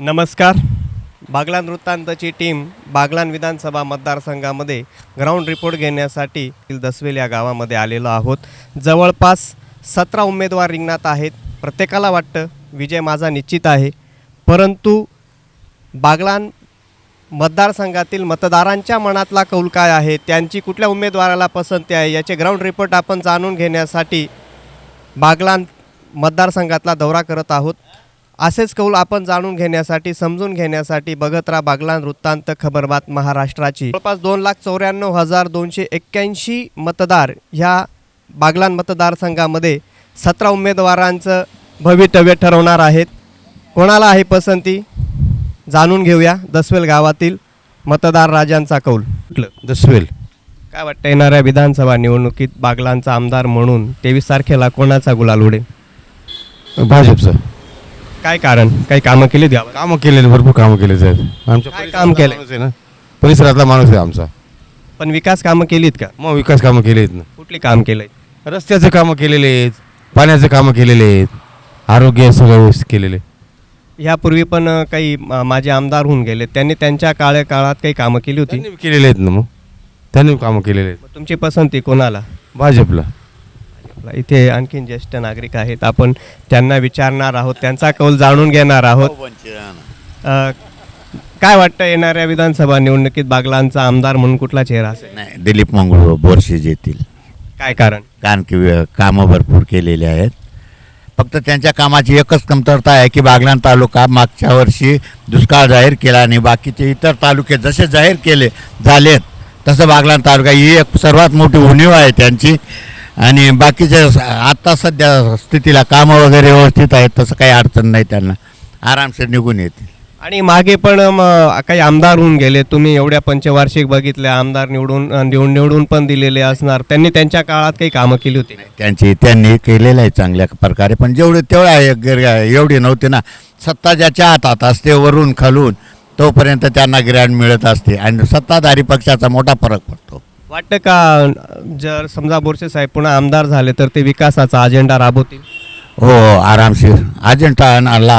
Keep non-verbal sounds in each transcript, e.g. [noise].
नमस्कार. बागलान वृत्तांतची टीम बागलान विधानसभा मतदारसंघामध्ये ग्राउंड रिपोर्ट घेण्यासाठी दसवेल या गावामध्ये आलेलो आहोत. जवळपास सतरा उमेदवार रिंगणात आहेत. प्रत्येकाला वाटतं विजय माझा निश्चित आहे. परंतु बागलान मतदारसंघातील मतदारांच्या मनातला कौल काय आहे? त्यांची कुठल्या उमेदवाराला पसंती आहे? याचे ग्राउंड रिपोर्ट आपण जाणून घेण्यासाठी बागलान मतदारसंघातला दौरा करत आहोत. असेच कौल आपण जाणून घेण्यासाठी समजून घेण्यासाठी बघत राहा बागलान वृत्तांत खबरबात महाराष्ट्राची. जवळपास दोन लाख चौऱ्याण्णव हजार दोनशे एक्क्याऐंशी मतदार ह्या बागलान मतदारसंघामध्ये सतरा उमेदवारांचं भवितव्य ठरवणार आहेत. कोणाला आहे पसंती? जाणून घेऊया दसवेल गावातील मतदार राजांचा कौल. दसवेल. काय वाटतं येणाऱ्या विधानसभा निवडणुकीत बागलांचा आमदार म्हणून तेवीस तारखेला कोणाचा गुलाल उडेल? भाजपचं. काय कारण? काही कामं केलीत गावात कामं केलेले भरपूर कामं केले आहेत आमच्या काय परिसरातला काम केलंय? माणूस आहे ना परिसरातला माणूस आहे आमचा. पण विकास कामं केलीत का? मग विकास कामं केले आहेत ना. कुठली काम केलंय? रस्त्याचे कामं केलेले आहेत पाण्याचे कामं केलेले आहेत आरोग्य सगळं व्यवस्थित केलेले. यापूर्वी पण अं, काही अं, माझे आमदार होऊन गेले. त्यांनी त्यांच्या काळ्या काळात काही कामं केली होती? त्यांनी केलेले आहेत ना मग. त्यांनी कामं केलेले आहेत. मग तुमची पसंती कोणाला? भाजपला. आपला. इथे आणखीन ज्येष्ठ नागरिक आहेत. आपण त्यांना विचारणार आहोत त्यांचा कौल जाणून घेणार आहोत. अं, काय वाटतं येणाऱ्या विधानसभा निवडणुकीत बागलांचा आमदार म्हणून कुठला चेहरा असेल? नाही दिलीप मंगळ बोरसे येतील काय कारण? कारण की कामं भरपूर केलेली आहेत. फक्त त्यांच्या कामाची एकच कमतरता आहे की बागलाण तालुका मागच्या वर्षी दुष्काळ जाहीर केला आणि बाकीचे इतर तालुके जसे जाहीर केले झालेत तसं बागलाण तालुका ही एक सर्वात मोठी उणीव आहे त्यांची. आणि बाकीचे स- आत्ता सध्या स्थितीला कामं वगैरे व्यवस्थित आहेत तसं काही अडचण नाही त्यांना. आरामशीर निघून येतील. आणि मागे पण काही आमदार होऊन गेले. तुम्ही एवढ्या पंचवार्षिक बघितल्या आमदार निवडून निवडून निवडून पण दिलेले असणार. त्यांनी त्यांच्या काळात काही कामं केली होती? त्यांची त्यांनी केलेलं आहे चांगल्या प्रकारे. पण जेवढे तेवढं आहे गिर- एवढी नव्हती ना. सत्ता ज्याच्या हातात असते वरून खालून. तोपर्यंत त्यांना गिराण मिळत असते. आणि सत्ताधारी पक्षाचा मोठा फरक पडतो. वाटतं का जर समजा बोरसे साहेब पुन्हा आमदार झाले तर ते विकासाचा अजेंडा राबवतील? हो आरामशीर. अजेंडा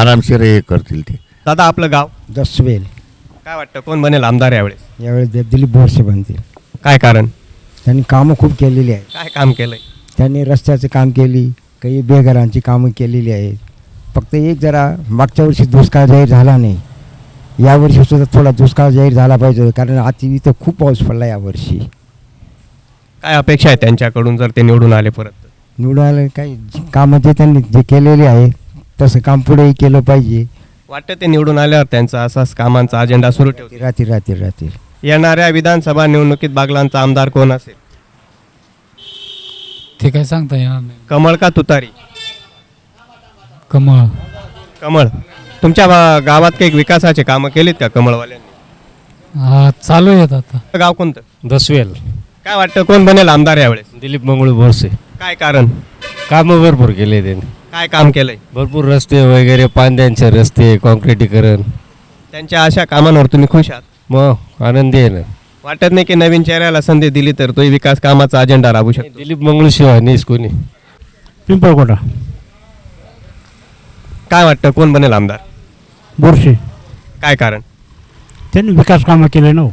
आरामशीर हे करतील ते. दादा आपलं गाव? दसवेल काय वाटतं कोण बनेल आमदार यावेळेस? यावेळेस दि- दिलीप बोरसे बनतील. काय कारण? त्यांनी कामं खूप केलेली आहेत. काय काम केलंय? त्यांनी रस्त्याचं काम केली काही बेघरांची कामं केलेली आहेत. फक्त एक जरा मागच्या वर्षी दुष्काळ जाहीर झाला नाही. यावर्षी सुद्धा थोडा दुष्काळ जाहीर झाला पाहिजे कारण आता इथं खूप पाऊस पडला यावर्षी. काय अपेक्षा आहे त्यांच्याकडून जर ते निवडून आले परत? निवडून आलं काही कामं जे त्यांनी जे केलेले आहे तसं काम पुढेही केलं पाहिजे. वाटतं ते निवडून आल्यावर त्यांचा असाच कामांचा अजेंडा सुरू ठेवतील? राहतील राहतील राहतील. येणाऱ्या विधानसभा निवडणुकीत बागलांचा आमदार कोण असेल? ते काय सांगता येणार नाही. कमळ का तुतारी? कमळ. कमळ. तुमच्या गावात काही विकासाचे कामं केलीत का कमळवाल्यांनी? हा चालू आहेत आता. गाव कोणतं? दसवेल. काय वाटतं कोण बनेल आमदार यावेळेस? दिलीप मंगळ बोरसे. काय कारण? कामं भरपूर केले त्यांनी. काय काम केलंय? भरपूर रस्ते वगैरे पांद्यांचे रस्ते कॉन्क्रिटीकरण त्यांच्या अशा कामांवर तुम्ही खुश आहात? मग आनंदी आहे ना. वाटत नाही की नवीन चेहऱ्याला संधी दिली तर तोही विकास कामाचा अजेंडा राबू शकतो? दिलीप मंगळ शिवाय नाहीच कोणी. पिंपळकोटा. काय वाटतं कोण बनेल आमदार? बोरशे. काय कारण? त्यांनी विकास कामं केले ना हो.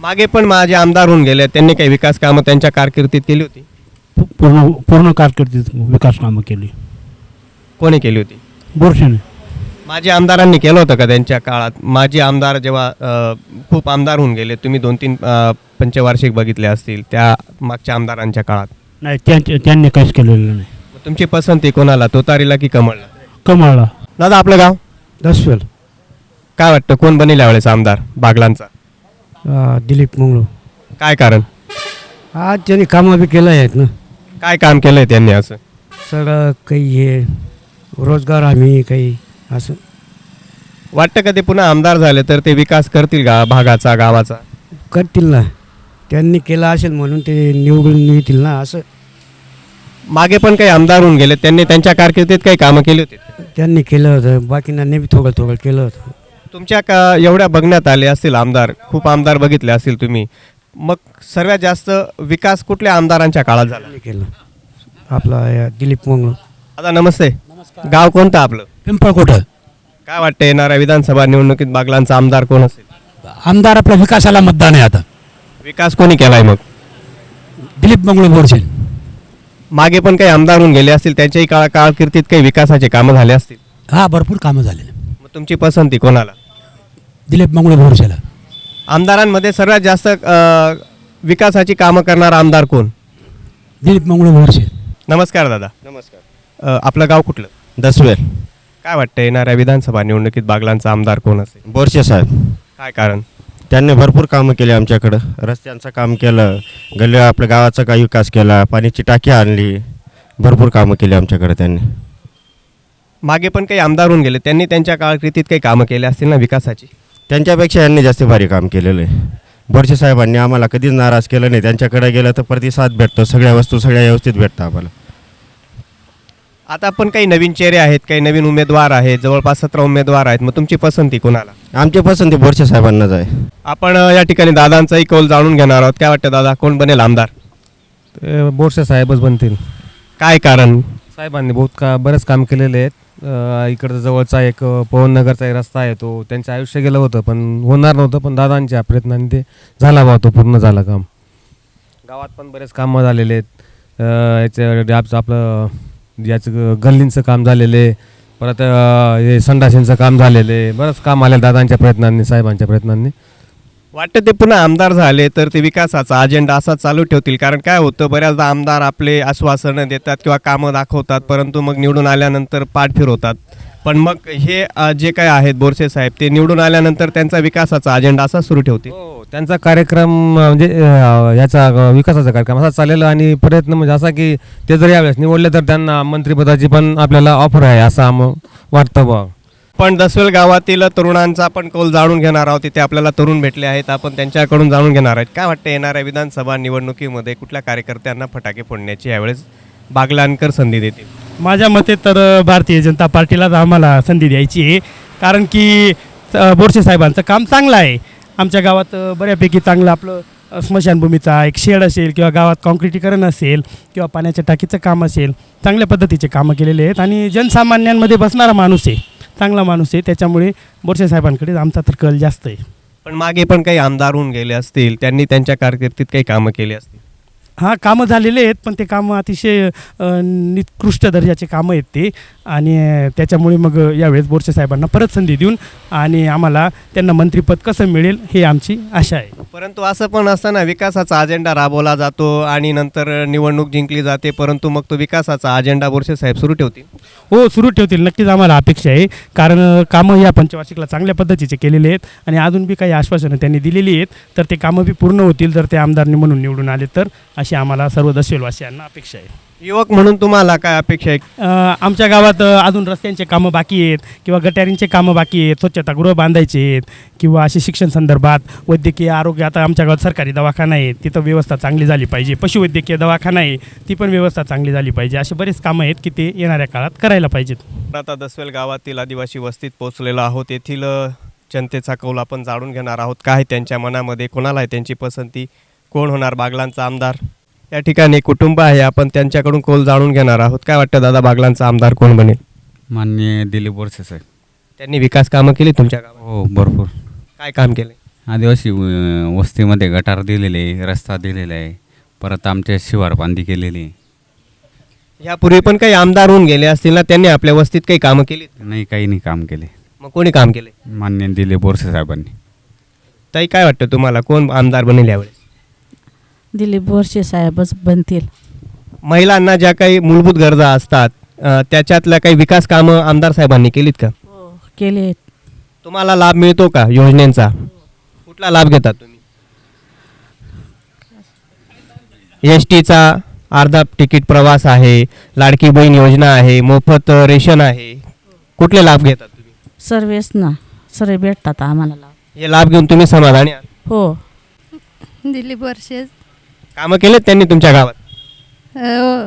मागे पण माझे आमदार होऊन गेले. त्यांनी काही विकास कामं त्यांच्या कारकिर्दीत केली होती? पू- पूर्ण पूर्ण कारकिर्दीत विकास कामं केली. कोणी केली होती? बोरशेने. माझे आमदारांनी केलं होतं का त्यांच्या काळात? माझे आमदार जेव्हा अ, खूप आमदार होऊन गेले तुम्ही दोन तीन अ, पंचवार्षिक बघितले असतील त्या मागच्या आमदारांच्या काळात. नाही त्यांचे त्यांनी काहीच केलेलं नाही. मग तुमची पसंती कोणाला? तोतारीला की कमळला? कमळला. दादा आपलं गाव? दसवेल. काय वाटतं कोण बनेल यावेळेस आमदार बागलांचा? दिलीप मंगळू. काय कारण? आज त्यांनी कामं बी केलं आहेत ना. काय काम केलंय त्यांनी असं? सगळं काही हे रोजगार आम्ही काही असं. वाटतं का ते पुन्हा आमदार झाले तर ते विकास करतील का भागाचा गावाचा? करतील ना. त्यांनी केलं असेल म्हणून ते निवडून येतील ना असं. मागे पण काही आमदार होऊन गेले त्यांनी त्यांच्या कारकिर्दीत काही कामं केली होती? त्यांनी केलं होतं. बाकींना बी थोडं थोडं केलं होतं. तुमच्या का एवढ्या बघण्यात आले असतील आमदार? खूप आमदार बघितले असतील तुम्ही. मग सर्वात जास्त विकास कुठल्या आमदारांच्या काळात झाला? त्यांनी केलं. आपला या दिलीप मंगळू. दादा नमस्ते. गाव कोणतं आपलं? पिंपळकोट काय वाटतं येणाऱ्या विधानसभा निवडणुकीत बागलांचा आमदार कोण असेल? आमदार आपल्या विकासाला मतदान आहे आता. विकास कोणी केलाय मग? दिलीप मंगळ बोरसे मागे पण काही आमदार होऊन गेले असतील त्यांच्याही काळ कारकिर्दीत काही विकासाचे कामं झाले असतील? हा भरपूर कामं झालेले. मग तुमची पसंती कोणाला? दिलीप मंगळ बोरसेला आमदारांमध्ये सर्वात जास्त अ, विकासाची कामं करणारा आमदार कोण? दिलीप मंगळ बोरसे नमस्कार दादा. नमस्कार. आपलं गाव कुठलं? दसवेल. काय वाटतं येणाऱ्या विधानसभा निवडणुकीत बागलांचा आमदार कोण असेल? बोरशे साहेब. काय कारण? त्यांनी भरपूर कामं केली आमच्याकडं. रस्त्यांचं काम केलं गल्ली आपल्या गावाचा काही विकास केला पाण्याची टाकी आणली भरपूर कामं केली आमच्याकडे त्यांनी. मागे पण काही आमदार होऊन गेले त्यांनी त्यांच्या कारकिर्दीत काही कामं केली असतील ना विकासाची? त्यांच्यापेक्षा यांनी जास्त भारी काम केलेलं आहे. बोरशे साहेबांनी आम्हाला कधीच नाराज केलं नाही. त्यांच्याकडे गेलं तर प्रतिसाद भेटतो सगळ्या वस्तू सगळ्या व्यवस्थित भेटतं आम्हाला. आता पण काही नवीन चेहरे आहेत काही नवीन उमेदवार आहेत जवळपास सतरा उमेदवार आहेत. मग तुमची पसंती कोणाला? आमची पसंती बोरशे साहेबांनाच आहे. आपण अ, या ठिकाणी दादांचाही कौल जाणून घेणार आहोत. काय वाटतं दादा? कोण बनेल आमदार? बोरसे साहेबच बनतील. काय कारण? साहेबांनी बहुत का बरेच काम केलेले आहेत. अं, इकडचा जवळचा एक अं, पवननगरचा एक रस्ता आहे तो. त्यांचं आयुष्य गेलं होतं पण होणार नव्हतं पण दादांच्या प्रयत्नाने ते झाला बा तो पूर्ण झाला काम. गावात पण बरेच कामं झालेले आहेत. अं, याचं आपलं आपलं याचं गल्लींचं काम झालेलं आहे परत हे संडासींचं काम झालेलं आहे बरंच काम आलं दादांच्या प्रयत्नांनी साहेबांच्या प्रयत्नांनी. वाटतं ते पुन्हा आमदार झाले तर ते विकासाचा अजेंडा असा चालू ठेवतील. कारण काय होतं बऱ्याचदा आमदार आपले आश्वासनं देतात किंवा कामं दाखवतात परंतु मग निवडून आल्यानंतर पाठ फिरवतात. पण मग हे जे काय आहेत बोरसे साहेब ते निवडून आल्यानंतर त्यांचा विकासाचा अजेंडा असा सुरू ठेवतील. हो. त्यांचा कार्यक्रम म्हणजे याचा विकासाचा कार्यक्रम असा चालेल आणि प्रयत्न म्हणजे असा की ते जर यावेळेस निवडले तर त्यांना मंत्रिपदाची पण आपल्याला ऑफर आहे असं आम वाटतं बा पण दसवेल गावातील तरुणांचा आपण कौल जाणून घेणार आहोत. तिथे आपल्याला तरुण भेटले आहेत. आपण त्यांच्याकडून जाणून घेणार आहेत. काय वाटतं येणाऱ्या विधानसभा निवडणुकीमध्ये कुठल्या कार्यकर्त्यांना फटाके फोडण्याची यावेळेस बागलांकर संधी देतील? माझ्या मते तर भारतीय जनता पार्टीलाच आम्हाला संधी द्यायची आहे. कारण की बोरसे साहेबांचं काम चांगलं आहे. आमच्या गावात बऱ्यापैकी चांगलं आपलं स्मशानभूमीचा एक शेड असेल किंवा गावात कॉन्क्रिटीकरण असेल किंवा पाण्याच्या टाकीचं काम असेल चांगल्या पद्धतीचे कामं केलेले आहेत आणि जनसामान्यांमध्ये बसणारा माणूस आहे चांगला माणूस आहे. त्याच्यामुळे बोरसे साहेबांकडे आमचा तर कल जास्त आहे. पण मागे पण काही आमदार होऊन गेले असतील त्यांनी त्यांच्या कारकिर्दीत काही कामं केली असतील. हां कामं झालेले आहेत पण ते कामं अतिशय निकृष्ट दर्जाचे कामं आहेत ते. आणि त्याच्यामुळे मग यावेळेस बोरसे साहेबांना परत संधी देऊन आणि आम्हाला त्यांना मंत्रिपद कसं मिळेल हे आमची आशा आहे. परंतु असं पण असताना विकासाचा अजेंडा राबवला जातो आणि नंतर निवडणूक जिंकली जाते. परंतु मग तो विकासाचा अजेंडा बोरसे साहेब सुरू ठेवतील. हो सुरू ठेवतील. नक्कीच आम्हाला अपेक्षा आहे. कारण कामं या पंचवार्षिकला चांगल्या पद्धतीचे केलेले आहेत आणि अजून बी काही आश्वासनं त्यांनी दिलेली आहेत. तर ते कामं बी पूर्ण होतील जर ते आमदारनी म्हणून निवडून आले तर अशी आम्हाला सर्व दशेलवासियांना अपेक्षा आहे. युवक म्हणून तुम्हाला काय अपेक्षा आहे? अ, आमच्या गावात अ, अजून रस्त्यांचे कामं बाकी आहेत किंवा गटारींचे कामं बाकी आहेत स्वच्छतागृह बांधायचे आहेत किंवा असे शिक्षण संदर्भात वैद्यकीय आरोग्य आता आमच्या गावात सरकारी दवाखाना आहे तिथं व्यवस्था चांगली झाली पाहिजे. पशुवैद्यकीय दवाखाना आहे ती पण व्यवस्था चांगली झाली पाहिजे. असे बरेच कामं आहेत की ते येणाऱ्या काळात करायला पाहिजेत. आता दसवेल गावातील आदिवासी वस्तीत पोहोचलेलो आहोत. येथील अ, जनतेचा कौल आपण जाणून घेणार आहोत. काय त्यांच्या मनामध्ये? कोणाला आहे त्यांची पसंती? कोण होणार बागलांचा आमदार? या ठिकाणी कुटुंब आहे. आपण त्यांच्याकडून कौल जाणून घेणार आहोत. काय वाटतं दादा बागलांचा आमदार कोण बनेल? माननीय दिलीप बोरसे साहेब. त्यांनी विकास कामं केली तुमच्या गावात? हो भरपूर. काय काम केले आदिवासी अं, वस्तीमध्ये गटार दिलेले आहे रस्ता दिलेला आहे. परत आमच्या शिवार बांधी केलेली. आहे. यापूर्वी पण काही आमदार होऊन गेले असतील ना त्यांनी आपल्या वस्तीत काही कामं केली? नाही काही नाही काम केले. मग कोणी काम केले मान्य दिलीप बोरसे साहेबांनी. ताई काय वाटतं तुम्हाला? कोण आमदार बनेल यावेळेस? दिलीप बोरसे साहेबच बनतील. महिलांना ज्या काही मूलभूत गरजा असतात अ, त्याच्यातल्या काही विकास कामं आमदार साहेबांनी केलीत का? हो केले तुम्हाला लाभ मिळतो का योजनेचा? कुठला लाभ घेतात तुम्ही? एस टीचा अर्धा तिकीट प्रवास आहे लाडकी बहीण योजना आहे मोफत अ, रेशन आहे. कुठले लाभ घेतात तुम्ही? सर्वेच ना सर्व भेटतात आम्हाला लाभ. हे लाभ घेऊन तुम्ही समाधानी आहात? हो. दिलीप वर्षे कामं केलेत त्यांनी तुमच्या गावात? हो.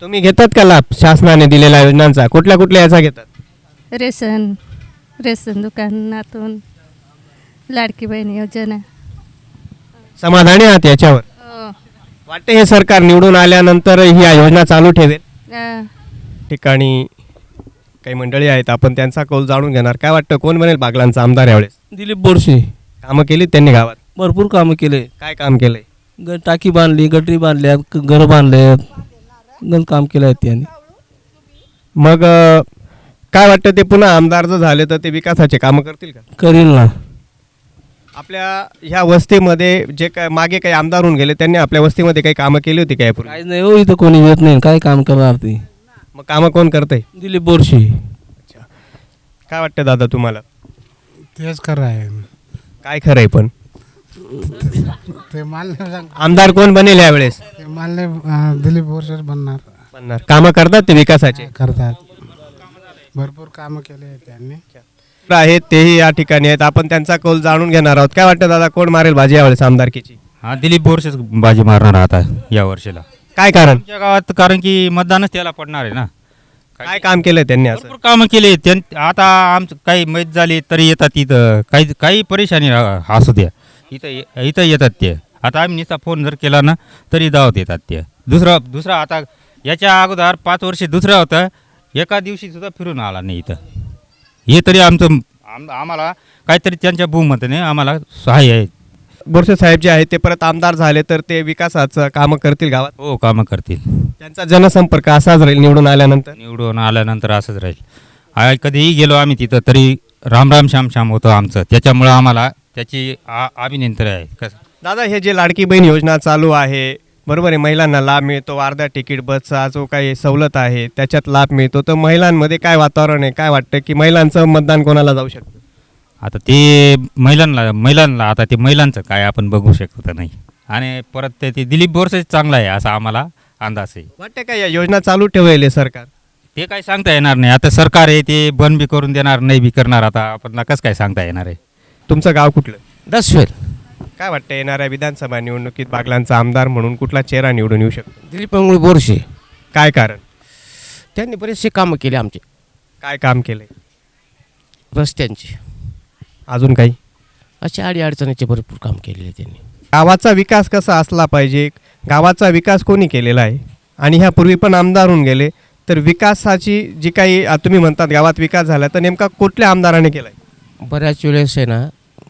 तुम्ही घेतात का लाभ शासनाने दिलेल्या योजनांचा? कुठल्या कुठल्या याचा घेतात? रेशन रेशन दुकानातून लाडकी बहीण योजना. समाधानी आहात याच्यावर? हो. वाटते हे सरकार निवडून आल्यानंतर ही योजना चालू ठेवेल? अं, ठिकाणी काही मंडळी आहेत आपण त्यांचा कौल जाणून घेणार. काय वाटतं कोण बनेल बागलांचा आमदार यावेळेस? दिलीप बोरसे कामं केली त्यांनी गावात? भरपूर कामं केले. काय काम केलंय? ग टाकी बांधली गटरी बांधल्यात घरं बांधल्यात गण काम केलं आहे त्यांनी. मग अं, काय वाटतं ते पुन्हा आमदार जर झाले तर ते विकासाचे कामं करतील का? करील ना. आपल्या ह्या वस्तीमध्ये जे काय मागे काही आमदार होऊन गेले त्यांनी आपल्या वस्तीमध्ये काही कामं केली होती काय यापूर्वी? काहीच नाही हो इथं कोणी येत नाही काय काम करणार ते? मग कामं कोण करतंय? दिलीप बोरसे काय वाटतं दादा तुम्हाला? तेच खरं आहे. काय खरंय पण? ते मानले आमदार कोण बनेल यावेळेस? ते मानले दिलीप बोरसे बनणार. बनणार. कामं करतात ते विकासाचे? करतात. भरपूर कामं केले त्यांनी. आहेत? तेही या ठिकाणी आहेत. आपण त्यांचा कौल जाणून घेणार आहोत. काय वाटतं दादा कोण मारेल भाजी यावेळेस आमदारकीची? हा दिलीप बोरसेच बाजी मारणार आता या वर्षीला. काय कारण? आमच्या गावात कारण की मतदानच त्याला पडणार आहे ना. काय काम केलंय त्यांनी असं? भरपूर कामं केले त्यां आता आमचं काही मैत झाली तरी येतात इथं. काही काही परेशानी रा- असू द्या. इथं ये- इथं येतात ते. आता आम्ही नुसता फोन जर केला ना तरी दावत येतात ते. दुसरं दुसरं आता याच्या अगोदर पाच वर्षे दुसरं होतं. एका दिवशी सुद्धा फिरून आला नाही इथं. हे तरी आमचं आम आम्हाला काहीतरी त्यांच्या भूमतीने आम्हाला सहाय्य आहे. बोरसे साहेब जे आहेत ते परत आमदार झाले तर ते विकासाचं कामं करतील गावात? हो कामं करतील. त्यांचा जनसंपर्क असाच राहील निवडून आल्यानंतर? निवडून आल्यानंतर असंच राहील. आ- कधीही गेलो आम्ही तिथं तरी राम राम श्याम श्याम होतं आमचं. त्याच्यामुळं आम्हाला त्याची आ- अभिनंतर आहे कसं? दादा हे जे लाडकी बहीण योजना चालू आहे बरोबर आहे महिलांना लाभ मिळतो अर्धा तिकीट बसचा जो काही सवलत आहे त्याच्यात लाभ मिळतो. तर महिलांमध्ये काय वातावरण आहे? काय वाटतं की महिलांचं मतदान कोणाला जाऊ शकतं? आता ते महिलांना महिलांना आता ते महिलांचं काय आपण बघू शकतो नाही. आणि परत ते ते दिलीप बोरसे चांगला आहे असा आम्हाला अंदाज आहे. वाटतं का या योजना चालू आहे सरकार? ते काय सांगता येणार नाही. आता सरकार आहे ते बंद बी करून देणार नाही बी करणार. आता आपण कसं काय सांगता येणार आहे? तुमचं गाव कुठलं? दसवेल. काय वाटतं येणाऱ्या विधानसभा निवडणुकीत बागलांचा आमदार म्हणून कुठला चेहरा निवडून येऊ शकतो? दिलीप मंगळू बोरसे काय कारण? त्यांनी बरेचसे कामं केले आमचे. काय काम केलंय रस्त्यांचे. अजून काही? असे अडी अडचणीचे भरपूर काम केलेले त्यांनी. गावाचा विकास कसा असला पाहिजे? गावाचा विकास कोणी केलेला आहे? आणि ह्यापूर्वी पण आमदार होऊन गेले तर विकासाची जी काही आ, तुम्ही म्हणतात गावात विकास झाला तर नेमका कुठल्या आमदाराने केला आहे बऱ्याच वेळेस आहे ना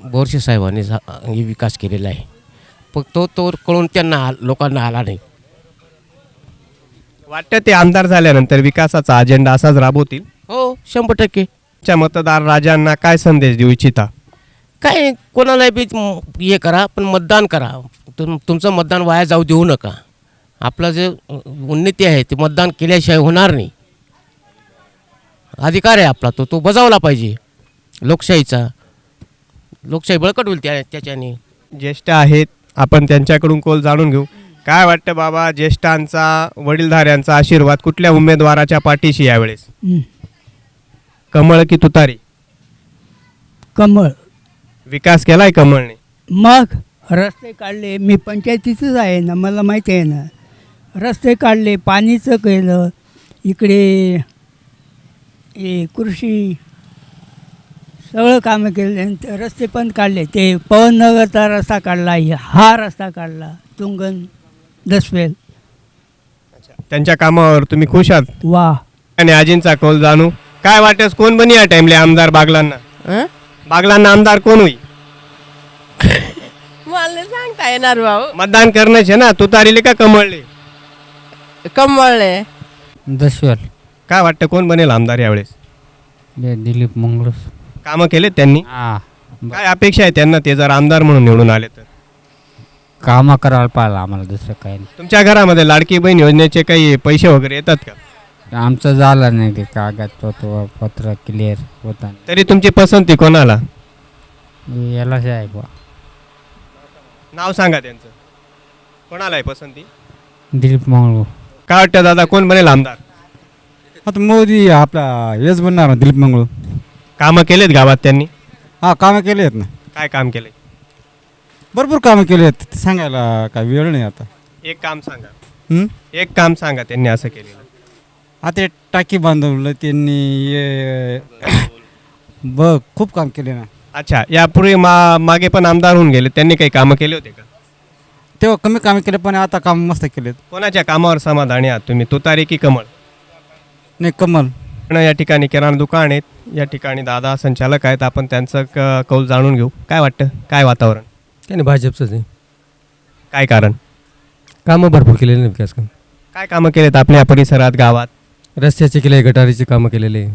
बोरसे साहेबांनी हे विकास केलेला आहे. पण तो तो कळून त्यांना लोकांना आला नाही. वाटतं ते आमदार झाल्यानंतर विकासाचा अजेंडा असाच राबवतील? हो शंभर टक्के. च्या मतदार राजांना काय संदेश देऊ इच्छिता? काय कोणाला बी हे करा पण मतदान करा. तुम तुमचं मतदान वाया जाऊ देऊ नका. आपलं जे उन्नती आहे ते मतदान केल्याशिवाय होणार नाही. अधिकार आहे आपला तो तो बजावला पाहिजे. लोकशाहीचा. लोकशाही बळकट होईल त्या त्याच्याने. ज्येष्ठ आहेत. आपण त्यांच्याकडून कोल जाणून घेऊ. काय वाटतं बाबा ज्येष्ठांचा वडीलधाऱ्यांचा आशीर्वाद कुठल्या उमेदवाराच्या पाठीशी यावेळेस? कमळ की तुतारी? कमळ. विकास केलाय कमळने? मग रस्ते काढले. मी पंचायतीचंच आहे ना मला माहिती आहे ना. रस्ते काढले पाणीचं केलं. इकडे हे कृषी सगळं कामं केले. ते रस्ते पण काढले. ते पवननगरचा रस्ता काढला हा रस्ता काढला तुंगन दसवेल. त्यांच्या कामावर तुम्ही खुश आहात? वा. आणि आजींचा कौल जाणू. काय वाटस कोण बनी या टाइमले आमदार बागलांना? बागलांना आमदार कोण होई [laughs] मला सांगता येणार भाऊ. मतदान करण्याचे ना तुतारीले का कमळले? कमळले. दशवेल काय वाटतं कोण बनेल आमदार यावेळेस? दिलीप मंगळूस कामं केले त्यांनी. हा काय अपेक्षा आहे त्यांना ते जर आमदार म्हणून निवडून आले तर? कामं करायला पाहिलं आम्हाला दुसरं काही नाही. तुमच्या घरामध्ये लाडकी बहीण योजनेचे काही पैसे वगैरे येतात का? आमचं झालं नाही ते कागदपत्र पत्र क्लिअर होता तरी तुमची पसंती कोणाला? यालाच आहे बा नाव सांगा त्यांचं. कोणाला आहे पसंती? दिलीप मंगळू काय वाटतं दादा कोण बनेल आमदार? आता मोदी आपला हेच बनणार ना दिलीप मंगळू कामं केलेत गावात त्यांनी? हा कामं केले आहेत ना. काय काम केले भरपूर कामं केली आहेत. ते सांगायला काय वेळ नाही आता. एक काम सांगा. हं? एक काम सांगा त्यांनी असं केलेलं. आता हे टाकी बांधवलं त्यांनी हे ब खूप काम केले ना. अच्छा यापूर्वी मा मागे पण आमदार होऊन गेले. त्यांनी काही कामं केले होते का? तेव्हा कमी कामं केले पण आता काम मस्त केलेत. कोणाच्या कामावर समाधानी आहात तुम्ही? तुतारी की कमळ? नाही कमल. या ठिकाणी किराणा दुकान आहेत. या ठिकाणी दादा संचालक आहेत. आपण त्यांचं क कौल जाणून घेऊ. काय वाटतं? काय वातावरण? काय नाही भाजपचंच आहे. काय कारण? कामं भरपूर केलेले नाही विकास काम काय कामं केलेत आपल्या परिसरात गावात? रस्त्याचे केले गटारीचे कामं केलेले.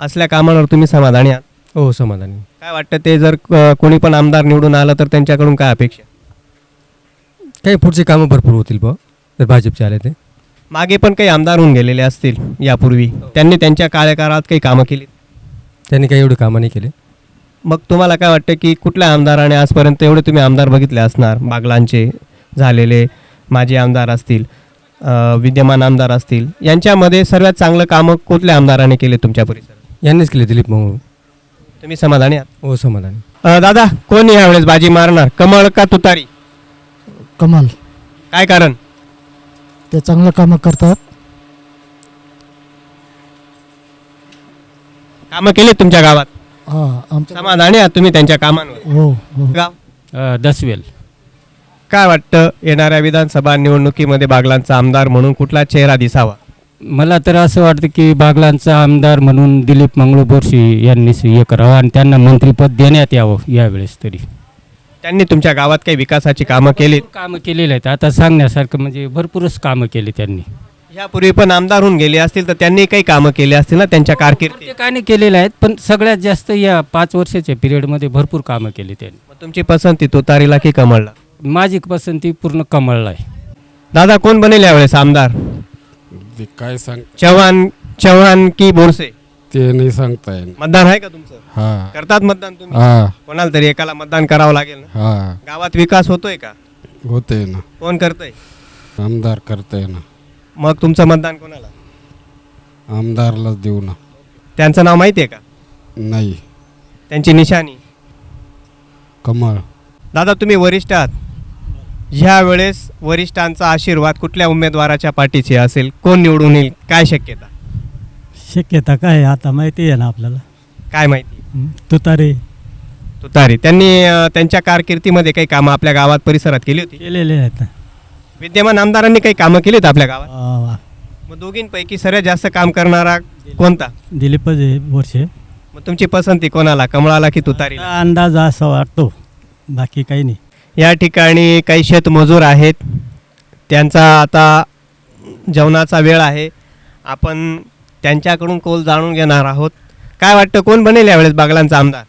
असल्या कामांवर तुम्ही समाधानी आहात? हो समाधानी. काय वाटतं ते जर अ, कोणी पण आमदार निवडून आलं तर त्यांच्याकडून काय अपेक्षा? काही पुढचे कामं भरपूर होतील बा जर भाजपचे आले ते. मागे पण काही आमदार होऊन गेलेले असतील यापूर्वी? त्यांनी त्यांच्या कार्यकाळात काही कामं केली त्यांनी काही एवढे कामं नाही केले. मग तुम्हाला काय वाटतं की कुठल्या आमदाराने आजपर्यंत एवढे तुम्ही आमदार बघितले असणार? बागलांचे झालेले माजी आमदार असतील विद्यमान आमदार असतील यांच्यामध्ये सर्वात चांगलं कामं कुठल्या आमदाराने केले तुमच्या परिसरात? यांनीच केले दिलीप मंगळू तुम्ही समाधानी आहात? हो समाधानी. दादा कोण यावेळेस बाजी मारणार? कमळ का तुतारी? कमाल. काय कारण? ते चांगलं कामं करतात. कामं केली तुमच्या गावात? हा आमच्या समाधानी आहात तुम्ही त्यांच्या कामांवर? हो हो. गाव? दसवेल. काय वाटतं येणाऱ्या विधानसभा निवडणुकीमध्ये बागलांचा आमदार म्हणून कुठला चेहरा दिसावा? मला तर असं वाटतं की बागलांचा आमदार म्हणून दिलीप मंगळू बोरशी यांनीच हे करावं आणि त्यांना मंत्रिपद देण्यात यावं यावेळेस तरी. त्यांनी तुमच्या गावात काही विकासाची कामं केली कामं केलेली आहेत. आता सांगण्यासारखं म्हणजे भरपूरच कामं केली त्यांनी. यापूर्वी पण आमदार होऊन गेले असतील तर त्यांनी काही कामं केली असतील ना त्यांच्या कारकिर्दीत प्रत्येकाने केलेले आहेत पण सगळ्यात जास्त या पाच वर्षाच्या पिरियडमध्ये भरपूर कामं केली त्यांनी. मग तुमची पसंती तुतारीला की कमळला? माझी पसंती पूर्ण कमळला आहे. दादा कोण बनेल यावेळेस आमदार? ते काय सांग चव्हाण चव्हाण की बोरसे? ते नाही सांगता येईल मतदान आहे का तुमचं? हा. करतात मतदान तुम्ही? हा. कोणाला तरी एकाला मतदान करावं लागेल ना? हा. गावात विकास होतोय का? होते ना. कोण करतंय? आमदार करते ना. मग तुमचं मतदान कोणाला? आमदारलाच देऊ ना. त्यांचं नाव माहिती आहे का? नाही. त्यांची निशाणी? कमळ. दादा तुम्ही वरिष्ठ आहात. ह्या वेळेस वरिष्ठांचा आशीर्वाद कुठल्या उमेदवाराच्या पाठीशी असेल? कोण निवडून येईल? काय शक्यता? शक्यता काय आता माहिती आहे ना आपल्याला. काय माहिती? तुतारे. तुतारी. त्यांनी अं, त्यांच्या कारकिर्दीमध्ये काही कामं आपल्या गावात परिसरात केली होती? केलेले आहेत. विद्यमान आमदारांनी काही कामं केलीत आपल्या गावात? मग दोघींपैकी सर्वात जास्त काम करणारा कोणता? दिलीपच आहे वर्षे मग तुमची पसंती कोणाला? कमळाला की तुतारीला? अंदाज असा वाटतो. बाकी काही नाही. या ठिकाणी काही शेतमजूर आहेत. त्यांचा आता जेवणाचा वेळ आहे. आपण त्यांच्याकडून कौल जाणून घेणार आहोत. काय वाटतं कोण बनेल यावेळेस बागलांचा आमदार?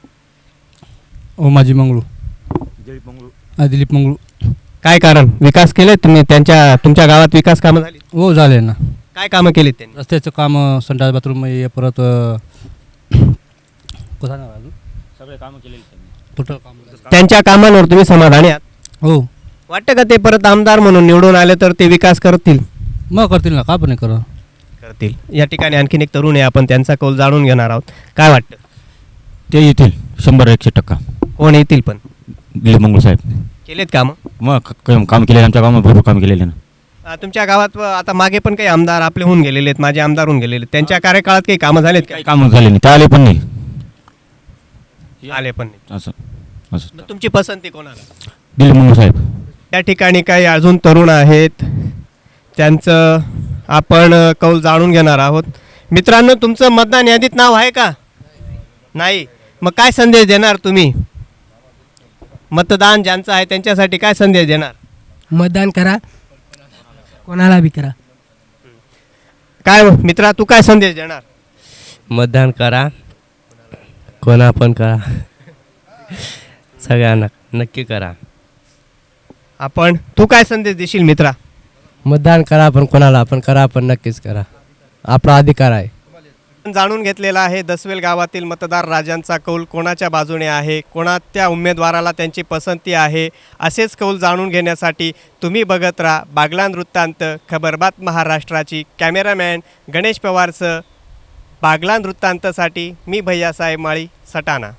ओ माझी मंगळू. दिलीप मंगळू. काय कारण? विकास केले तुम्ही? त्यांच्या तुमच्या गावात विकास कामं झाली? हो झाले ना. काय कामं केलीत त्यांनी? रस्त्याचं काम संडास बाथरूम हे परत सगळे कामं केलेली टोटल काम त्यांच्या कामांवर तुम्ही समाधानी आहात? हो. वाटतं का ते परत आमदार म्हणून निवडून आले तर ते विकास करतील? मग करतील ना का पण नाही करा करतील. या ठिकाणी आणखीन एक तरुण आहे आपण त्यांचा कौल जाणून घेणार आहोत. काय वाटतं? ते येतील शंभर एकशे टक्का. कोण येतील पण? दिलीप मंगळ साहेब. केलेत कामं? मग क- काम केलेलं आमच्या गावात भरपूर काम केलेलं ना. अ, तुमच्या गावात व आता मागे पण काही आमदार आपले होऊन गेलेले आहेत माझे आमदार होऊन गेलेले आहेत. त्यांच्या कार्यकाळात काही कामं झालेत काही कामं झाले नाही. ते आले पण नाही. आले पण नाही. असं असं. मग तुमची पसंती कोणाला? दिलीप मंगळ साहेब. त्या ठिकाणी काही अजून तरुण आहेत त्यांचं आपण अ, कौल जाणून घेणार आहोत. मित्रांनो तुमचं मतदान यादीत नाव आहे का? नाही. मग काय संदेश देणार तुम्ही? मतदान ज्यांचं आहे त्यांच्यासाठी काय संदेश देणार? मतदान करा. कोणाला बी करा. काय मित्रा तू काय संदेश देणार? मतदान करा. कोणा पण करा. सगळ्यांना नक्की करा. आपण तू काय संदेश देशील मित्रा? मतदान करा पण कोणाला पण करा पण नक्कीच करा. आपला अधिकार आहे. जाणून घेतलेला आहे. दसवेल गावातील मतदार राजांचा कौल कोणाच्या बाजूने आहे? कोणा त्या उमेदवाराला त्यांची पसंती आहे? असेच कौल जाणून घेण्यासाठी तुम्ही बघत राहा बागलान वृत्तांत खबरबात महाराष्ट्राची कॅमेरामॅन गणेश पवारचं बागलान वृत्तांतसाठी मी भैयासाहेब माळी सटाणा.